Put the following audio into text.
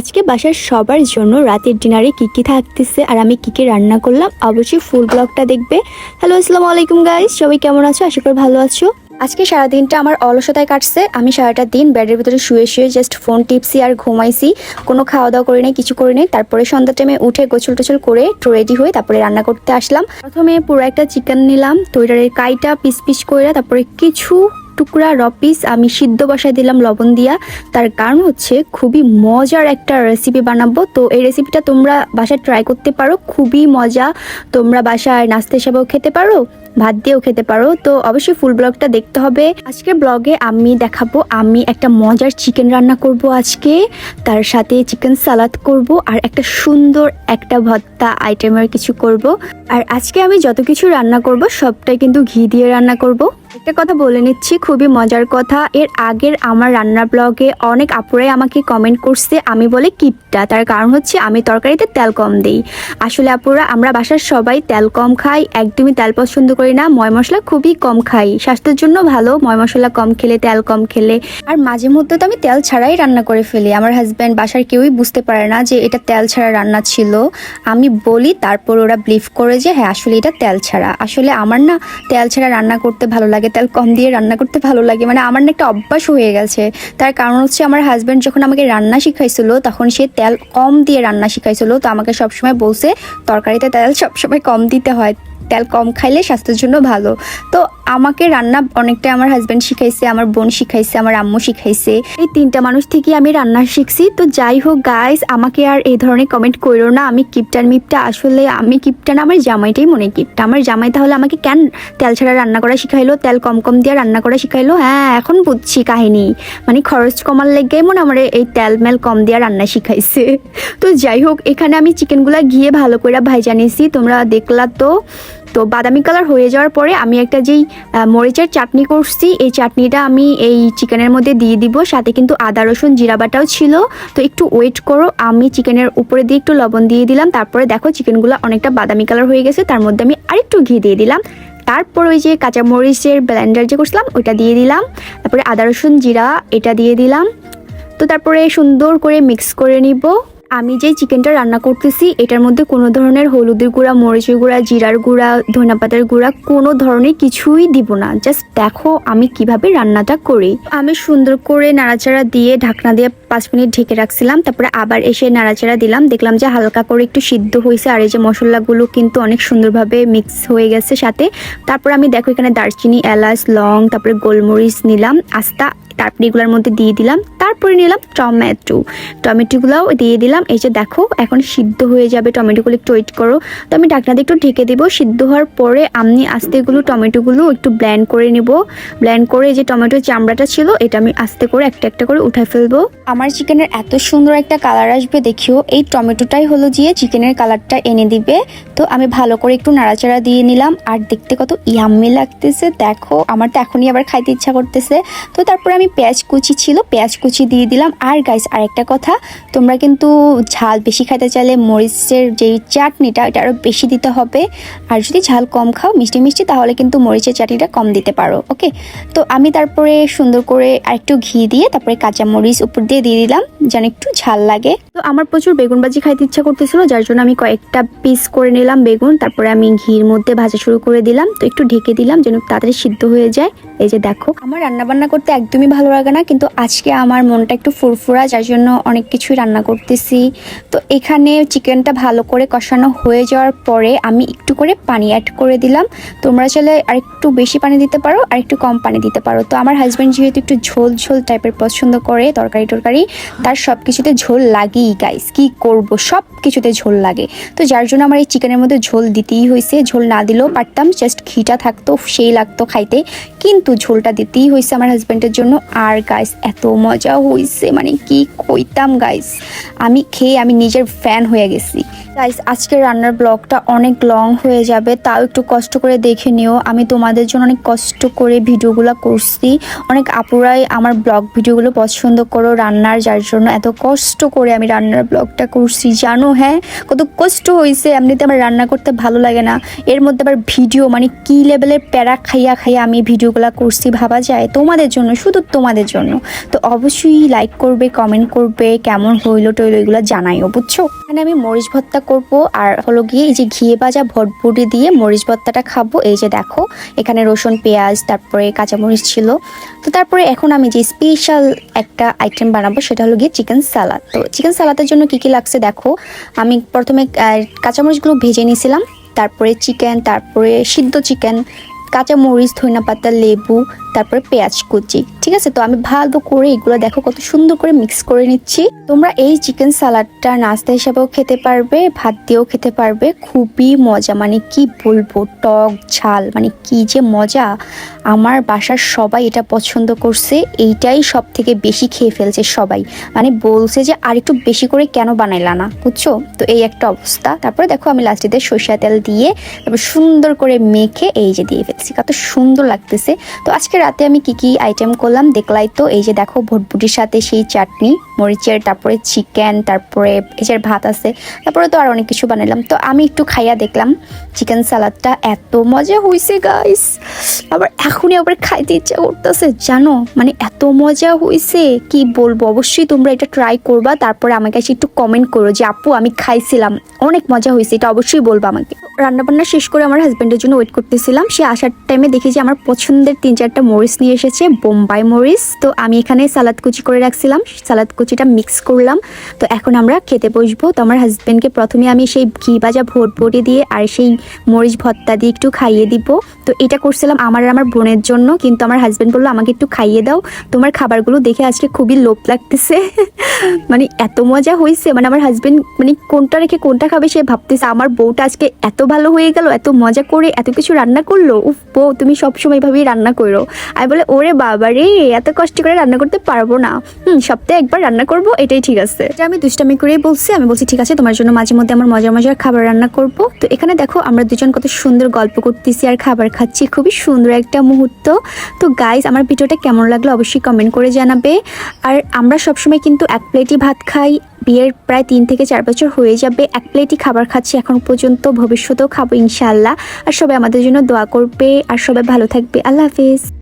আজকে বাসার সবার জন্য রাতের ডিনারে কি কি থাকতেছে আর আমি কি কি রান্না করলাম, অবশ্যই ফুল ব্লগটা দেখবে। হ্যালো আসসালামু আলাইকুম গাইস সবাই কেমন আছো? আশা করি ভালো আছো। আজকে সারাদিনটা আমার অলসতায় কাটছে, আমি সারাটা দিন বেডের ভিতরে শুয়ে শুয়ে জাস্ট ফোন টিপসি আর ঘুমাইছি। কোনো খাওয়া দাওয়া করি নাই, কিছু করি নাই, তারপরে সন্ধ্যা টাইমে উঠে গোছল টোছল করে রেডি হয়ে তারপরে রান্না করতে আসলাম। প্রথমে পুরো একটা চিকেন নিলাম তো কাইটা পিস পিস করে তারপরে কিছু টুকরা র পিস আমি সিদ্ধ বসায় দিলাম লবণ দিয়া। তার কারণ হচ্ছে খুবই মজার একটা রেসিপি বানাবো। তো এই রেসিপিটা তোমরা বাসায় ট্রাই করতে পারো, খুবই মজা। তোমরা বাসায় নাস্তা হিসাবেও খেতে পারো। ভাত দিয়েও খেতে পারো। তো অবশ্যই ফুল ব্লগটা দেখতে হবে। আজকের ব্লগে আমি দেখাবো, আমি একটা মজার চিকেন রান্না করব আজকে। তার সাথে চিকেন সালাদ করব আর একটা সুন্দর একটা ভর্তা আইটেমের কিছু করব। আর আজকে আমি যত কিছু রান্না করব, সবটাই কিন্তু ঘি দিয়ে রান্না করব। একটা কথা বলে নিচ্ছি, খুবই মজার কথা। এর আগের আমার রান্নার ব্লগে অনেক আপুরাই আমাকে কমেন্ট করছে, আমি বলে কিপটা। তার কারণ হচ্ছে আমি তরকারিতে তেল কম দিই। আসলে আপুরা, আমরা বাসার সবাই তেল কম খাই, একদমই তেল পছন্দ করি না, ময় মশলা খুবই কম খাই। স্বাস্থ্যের জন্য ভালো, ময় মশলা কম খেলে, তেল কম খেলে। আর মাঝে মধ্যে তো আমি তেল ছাড়াই রান্না করে ফেলি। আমার হাজব্যান্ড বাসার কেউই বুঝতে পারে না যে এটা তেল ছাড়া রান্না ছিল। আমি বলি, তারপর ওরা বিলিভ করে যে হ্যাঁ আসলে এটা তেল ছাড়া। আসলে আমার না তেল ছাড়া রান্না করতে ভালো লাগে, তেল কম দিয়ে রান্না করতে ভালো লাগে। মানে আমার না একটা অভ্যাস হয়ে গেছে। তার কারণ হচ্ছে আমার হাজব্যান্ড যখন আমাকে রান্না শিখাইছিল, তখন সে তেল কম দিয়ে রান্না শিখাইছিল। তো আমাকে সবসময় বলছে, তরকারিতে তেল সবসময় কম দিতে হয়। তেল কম খাইলে স্বাস্থ্যের জন্য ভালো। তো আমাকে রান্না অনেকটা আমার হাজব্যান্ড শিখাইছে, আমার বোন শিখাইছে, আমার আম্মু শিখাইছে। এই তিনটা মানুষ থেকে আমি রান্না শিখছি। তো যাই হোক গাইস আমাকে আর এই ধরনের কমেন্ট করো না। আমি কিপটার মিপটা, আসলে আমি কিপটা না, আমার জামাইটাই মনে কিপটা। আমার জামাই তাহলে আমাকে কেন তেল ছাড়া রান্না করা শিখাইলো? তেল কম কম দিয়ে রান্না করা শিখাইলো? হ্যাঁ এখন বুঝছি কাহিনী। মানে খরচ কমার লেগে মনে আমার এই তেল মেল কম দিয়ে রান্না শিখাইছে। তো যাই হোক, এখানে আমি চিকেনগুলা গিয়ে ভালো করে ভাই জানিয়েছি তোমরা দেখলা তো। তো বাদামি কালার হয়ে যাওয়ার পরে আমি একটা যেই মরিচের চাটনি করছি, এই চাটনিটা আমি এই চিকেনের মধ্যে দিয়ে দিব। সাথে কিন্তু আদা, রসুন, জিরা বাটাও ছিল। তো একটু ওয়েট করো, আমি চিকেনের উপরে দিয়ে একটু লবণ দিয়ে দিলাম। তারপরে দেখো চিকেনগুলো অনেকটা বাদামি কালার হয়ে গেছে, তার মধ্যে আমি আরেকটু ঘি দিয়ে দিলাম। তারপর ওই যে কাঁচা মরিচের ব্লেন্ডার যে করছিলাম, ওইটা দিয়ে দিলাম। তারপরে আদা, রসুন, জিরা, এটা দিয়ে দিলাম। তো তারপরে সুন্দর করে মিক্স করে নিব। আমি যে চিকেনটা রান্না করতেছি, এটার মধ্যে কোনো ধরনের হলুদের গুঁড়া, মরিচের গুঁড়া, জিরার গুঁড়া ধনিয়া পাতার গুঁড়া, কোনো ধরনের কিছুই দিব না। জাস্ট দেখো আমি কীভাবে রান্নাটা করি। আমি সুন্দর করে নাড়াচাড়া দিয়ে ঢাকনা দিয়ে পাঁচ মিনিট ঢেকে রাখছিলাম, তারপরে আবার এসে নাড়াচাড়া দিলাম। দেখলাম যে হালকা করে একটু সিদ্ধ হয়েছে আর এই যে মশলাগুলো কিন্তু অনেক সুন্দরভাবে মিক্স হয়ে গেছে সাথে। তারপর আমি দেখো এখানে দারচিনি, এলাচ, লং, তারপরে গোলমরিচ নিলাম, আস্তা তারপরে এগুলোর মধ্যে দিয়ে দিলাম। তারপরে নিলাম টমেটো। টমেটোগুলোও দিয়ে দিলাম। এই যে দেখো, এখন সিদ্ধ হয়ে যাবে টমেটোগুলো, একটু ওয়েট করো। তো আমি ঢাকনা দিয়ে একটু ঢেকে দেবো। সিদ্ধ হওয়ার পরে আমি আস্তে এগুলো টমেটোগুলো একটু ব্ল্যান্ড করে নিব। ব্ল্যান্ড করে যে টমেটোর চামড়াটা ছিল, এটা আমি আস্তে করে একটা একটা করে উঠাই ফেলব। আমার চিকেনের এত সুন্দর একটা কালার আসবে, দেখিও। এই টমেটোটাই হলো গিয়ে চিকেনের কালারটা এনে দিবে। তো আমি ভালো করে একটু নাড়াচাড়া দিয়ে নিলাম। আর দেখতে কত ইয়াম্মি লাগতেছে, দেখো। আমার তো এখনই আবার খাইতে ইচ্ছা করতেছে। তো তারপরে আমি পেঁয়াজ কুচি ছিল, পেঁয়াজ কুচি দিয়ে দিলাম। আর গাইস আরেকটা কথা, তোমরা কিন্তু ঝাল বেশি খাইতে চাইলে মরিচের যেই চাটনিটা এটা আরও বেশি দিতে হবে। আর যদি ঝাল কম খাও, মিষ্টি মিষ্টি, তাহলে কিন্তু মরিচের চাটনিটা কম দিতে পারো ওকে তো আমি তারপরে সুন্দর করে আরেকটু ঘি দিয়ে, তারপরে কাঁচা মরিচ উপর দিয়ে দিয়ে দিলাম, যেন একটু ঝাল লাগে। তো আমার প্রচুর বেগুন ভাজি খাইতে ইচ্ছা করতেছিল, যার জন্য আমি কয়েকটা পিস করে নিলাম বেগুন, তারপরে আমি ঘির মধ্যে ভাজা শুরু করে দিলাম। তো একটু ঢেকে দিলাম, যেন তাড়াতাড়ি সিদ্ধ হয়ে যায়। এই যে দেখো, আমার রান্না বান্না করতে একদমই ভালো লাগে না, কিন্তু আজকে আমার মনটা একটু ফুরফুরা, যার জন্য অনেক কিছুই রান্না করতেছি। তো এখানে চিকেনটা ভালো করে কষানো হয়ে যাওয়ার পরে আমি একটু করে পানি অ্যাড করে দিলাম। তোমরা চাইলে আরেকটু বেশি পানি দিতে পারো আর একটু কম পানি দিতে পারো। তো আমার হাজব্যান্ড যেহেতু একটু ঝোল ঝোল টাইপের পছন্দ করে, তরকারি টরকারি, তার সব কিছুতে ঝোল লাগেই গাইস কি করব? সব কিছুতে ঝোল লাগে। তো যার জন্য আমার এই চিকেনের মধ্যে ঝোল দিতেই হয়েছে ঝোল না দিলেও পারতাম জাস্ট ঘিটা থাকতো, সেই লাগতো খাইতে। কিন্তু ঝোলটা দিতেই হয়েছে আমার হাজব্যান্ডের জন্য। আর গাইস এত মজা হয়েছে মানে কি কইতাম গাইস আমি খেয়ে আমি নিজের ফ্যান হয়ে গেছি। গাইস আজকের রান্নার ব্লগটা অনেক লং হয়ে যাবে, তাও একটু কষ্ট করে দেখে নিও। আমি তোমাদের জন্য অনেক কষ্ট করে ভিডিওগুলো করছি। অনেক আপুরাই আমার ব্লগ ভিডিওগুলো পছন্দ করো রান্নার, যার জন্য এত কষ্ট করে আমি রান্নার ব্লগটা করছি, জানো হ্যাঁ? কত কষ্ট হয়েছে এমনিতে আমার রান্না করতে ভালো লাগে না। এর মধ্যে আবার ভিডিও মানে কি লেভেলের প্যারা খাইয়া খাইয়া আমি ভিডিওগুলো করছি ভাবা যায় তোমাদের জন্য, শুধু তোমাদের জন্য। তো অবশ্যই লাইক করবে কমেন্ট করবে, কেমন হইল টইলো এগুলো জানাইও, বুঝছ? এখানে আমি মরিচ ভর্তা করব আর হলো গিয়ে এই যে ঘিয়ে ভাজা ভটভুটি দিয়ে মরিচ ভর্তাটা খাব। এই যে দেখো, এখানে রসুন, পেঁয়াজ, তারপরে কাঁচামরিচ ছিল। তো তারপরে এখন আমি যে স্পেশাল একটা আইটেম বানাবো, সেটা হলো গিয়ে চিকেন সালাদ তো চিকেন সালাদের জন্য কি কি লাগছে দেখো। আমি প্রথমে কাঁচামরিচগুলো ভেজে নিয়েছিলাম, তারপরে চিকেন তারপরে সিদ্ধ চিকেন কাঁচা মরিচ ধনিয়া পাতা লেবু তারপরে পেঁয়াজ কুচি, ঠিক আছে? তো আমি ভালো করে এগুলো দেখো কত সুন্দর করে মিক্স করে নিচ্ছি। তোমরা এই চিকেন সালাডটা নাস্তা হিসাবেও খেতে পারবে, ভাত দিয়েও খেতে পারবে। খুবই মজা মানে কি বলব, টক ঝাল মানে কি যে মজা। আমার বাসার সবাই এটা পছন্দ করছে, এইটাই সব থেকে বেশি খেয়ে ফেলছে সবাই। মানে বলছে যে, আর একটু বেশি করে কেন বানাইলা না? বুঝছ? তো এই একটা অবস্থা। তারপরে দেখো আমি লাস্টেতে সরিষা তেল দিয়ে তারপর সুন্দর করে মেখে এই যে দিয়ে ফেলছি। কত সুন্দর লাগতেছে। তো আজকে রাতে আমি কি কি আইটেম করলাম দেখলাই তো, এই যে দেখো ভটভুটির সাথে সেই চাটনি, মরিচের, তারপরে চিকেন তারপরে এসের ভাত আছে, তারপরে তো আর অনেক কিছু বানালাম তো আমি একটু খাইয়া দেখলাম চিকেন সালাদটা এত মজা হয়েছে গাইস আবার এখনই আবার খাইতে ইচ্ছা করতেছে, জানো? মানে এত মজা হয়েছে কি বলব? অবশ্যই তোমরা এটা ট্রাই করবা, তারপরে আমাকে এসে একটু কমেন্ট করো যে, আপু, আমি খাইছিলাম। অনেক মজা হয়েছে এটা অবশ্যই বলব আমাকে। রান্নাবান্না শেষ করে আমার হাজব্যান্ডের জন্য ওয়েট করতেছিলাম। সে আসার টাইমে দেখি যে আমার পছন্দের তিন চারটা মরিচ নিয়ে এসেছে, বোম্বাই মরিচ। তো আমি এখানে সালাদ কুচি করে রাখছিলাম। সালাদ কুচিটা মিক্স করলাম। তো এখন আমরা খেতে বসবো। তো আমার হাজব্যান্ডকে প্রথমে আমি সেই ঘি ভাজা ভোট দিয়ে আর সেই মরিচ ভর্তা দিয়ে একটু খাইয়ে দিব। তো এটা করছিলাম আমার আর আমার বোনের জন্য। কিন্তু আমার হাজব্যান্ড বলল, আমাকে একটু খাইয়ে দাও। তোমার খাবারগুলো দেখে আজকে খুবই লোভ লাগতেছে। মানে এত মজা হয়েছে মানে আমার হাজব্যান্ড মানে কোনটা রেখে কোনটা খাবে সে ভাবতেছে, আমার বউটা আজকে এত ভালো হয়ে গেল, এত মজা করে এত কিছু রান্না করল, উফ বউ, তুমি সবসময় এভাবেই রান্না করো। আমি বলে, ওরে বাবা রে, এত কষ্ট করে রান্না করতে পারব না। হুম, সপ্তাহে একবার রান্না করব, এটাই ঠিক আছে। আমি দুষ্টামি করেই বলছি, আমি বলছি, ঠিক আছে, তোমার জন্য মাঝে মধ্যে আমার মজার মজার খাবার রান্না করব। তো এখানে দেখো, আমরা দুজন কত সুন্দর গল্প করতেছি আর খাবার খাচ্ছি, খুবই সুন্দর একটা মুহূর্ত। তো গাইজ আমার ভিডিওটা কেমন লাগল অবশ্যই কমেন্ট করে জানাবে। আর আমরা সবসময় কিন্তু এক প্লেটই ভাত খাই বিয়ের প্রায় তিন থেকে চার বছর হয়ে যাবে। এক প্লেটই খাবার খাচ্ছি এখন পর্যন্ত। ভবিষ্যতেও খাব ইনশাল্লাহ আর সবাই আমাদের জন্য দোয়া করবে। আর সবাই ভালো থাকবে। আল্লাহ হাফিজ।